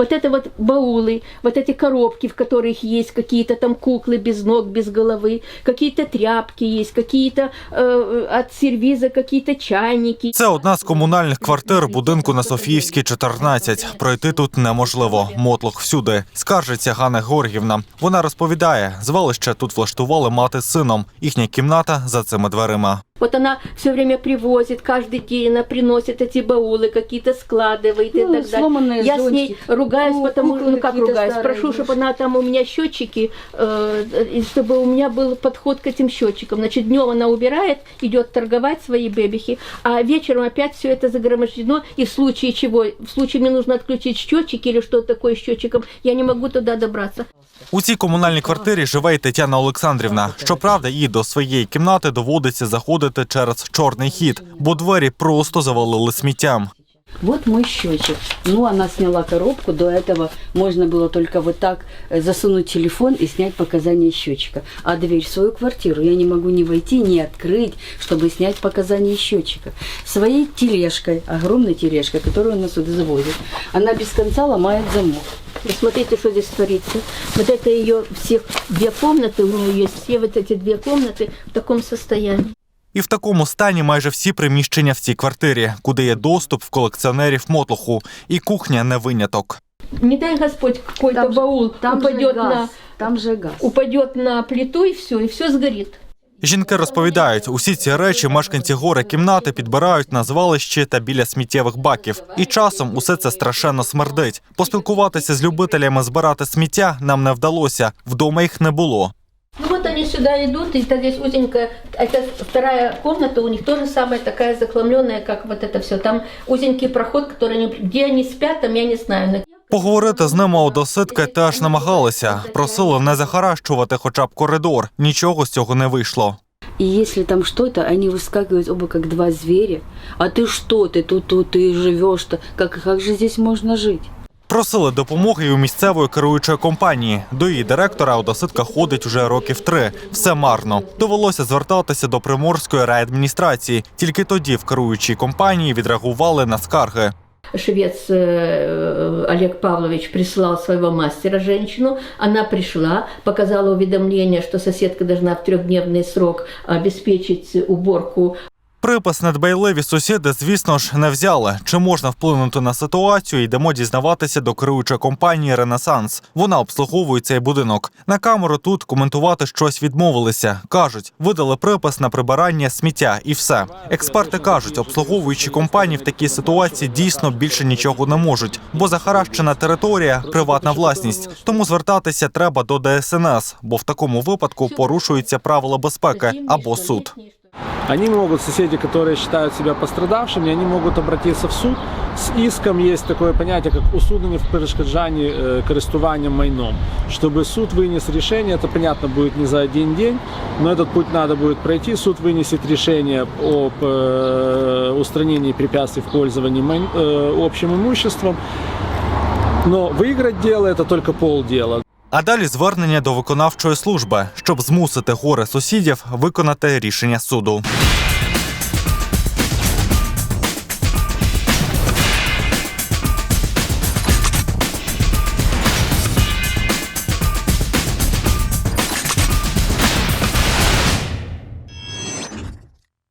Вот это вот баулы, вот эти коробки, в которых есть какие-то там куклы без ног, без головы, какие-то тряпки есть, какие-то э, от сервиза какие-то чайники. Це одна з комунальних квартир будинку на Софіївській, 14. Пройти тут неможливо. Мотлох всюди. Скаржиться Ганна Георгівна. Вона розповідає, звалище тут влаштували мати з сином. Їхня кімната за цими дверима. Вот она все время привозит, каждый день она приносит эти баулы, какие-то складывает и Ну, так далее. сломанные Я с зонтики. ней ругаюсь, Ку- потому куклы ну как какие-то ругаюсь, старые прошу, чтобы она там у меня счетчики, э, и чтобы у меня был подход к этим счетчикам. Значит, днем она убирает, идет торговать свои бэбихи, а вечером опять все это загромождено, и в случае чего, в случае мне нужно отключить счетчик или что такое с счетчиком, я не могу туда добраться. У цій комунальній квартирі живе й Тетяна Олександрівна. Щоправда, їй до своєї кімнати доводиться заходити через чорний хід, бо двері просто завалили сміттям. Вот мой счетчик. Ну, она сняла коробку. До этого можно было только вот так э, засунуть телефон и снять показания счетчика. А дверь в свою квартиру я не могу ни войти, ни открыть, чтобы снять показания счетчика. Своей тележкой, огромной тележкой, которую она сюда завозит, она без конца ломает замок. И смотрите, что здесь творится. Вот это ее всех две комнаты, у нее есть все вот эти две комнаты в таком состоянии. І в такому стані майже всі приміщення в цій квартирі, куди є доступ в колекціонерів мотлоху, і кухня не виняток. Не дай Господь, какой-то баул Там же упадет на, Там же газ. упадет на плиту и все, и все сгорит. Жінки розповідають, усі ці речі мешканці гори кімнати підбирають на звалищі та біля сміттєвих баків. І часом усе це страшенно смердить. Поспілкуватися з любителями збирати сміття нам не вдалося. Вдома їх не було. Ну вот они сюда идут, и так здесь узенькая, это вторая комната, у них тоже самая такая захламленная, как вот это все. Там узенький проход, который они, где они спят, там я не знаю. Но Поговорити з ними одоситки теж намагалися. Просили не захаращувати хоча б коридор. Нічого з цього не вийшло. И если там что-то, они выскакивают оба как два зверя. А ты что, ты тут, тут ты живешь-то? Как, как же здесь можно жить? Просили допомоги у місцевої керуючої компанії. До її директора одоситка ходить уже років три. Все марно. Довелося звертатися до приморської райадміністрації. Тільки тоді в керуючій компанії відреагували на скарги. швец э, Олег Павлович прислал своего мастера, женщину. Она пришла, показала уведомление, что соседка должна в трехдневный срок обеспечить уборку Припис недбайливі сусіди, звісно ж, не взяли. Чи можна вплинути на ситуацію? Йдемо дізнаватися до керуючої компанії Ренесанс. Вона обслуговує цей будинок. На камеру тут коментувати щось відмовилися. кажуть, видали припис на прибирання сміття і все. Експерти кажуть, обслуговуючі компанії в такій ситуації дійсно більше нічого не можуть, бо захаращена територія приватна власність. Тому звертатися треба до ДСНС, бо в такому випадку порушуються правила безпеки або суд. Они могут, соседи, которые считают себя пострадавшими, они могут обратиться в суд с иском. Есть такое понятие, как усунення в перешкоджанні э, користуванням майном. Чтобы суд вынес решение, это, понятно, будет не за один день, но этот путь надо будет пройти. Суд вынесет решение об э, устранении препятствий в пользовании э, общим имуществом. Но выиграть дело – это только полдела. А далі звернення до виконавчої служби, щоб змусити горе сусідів виконати рішення суду.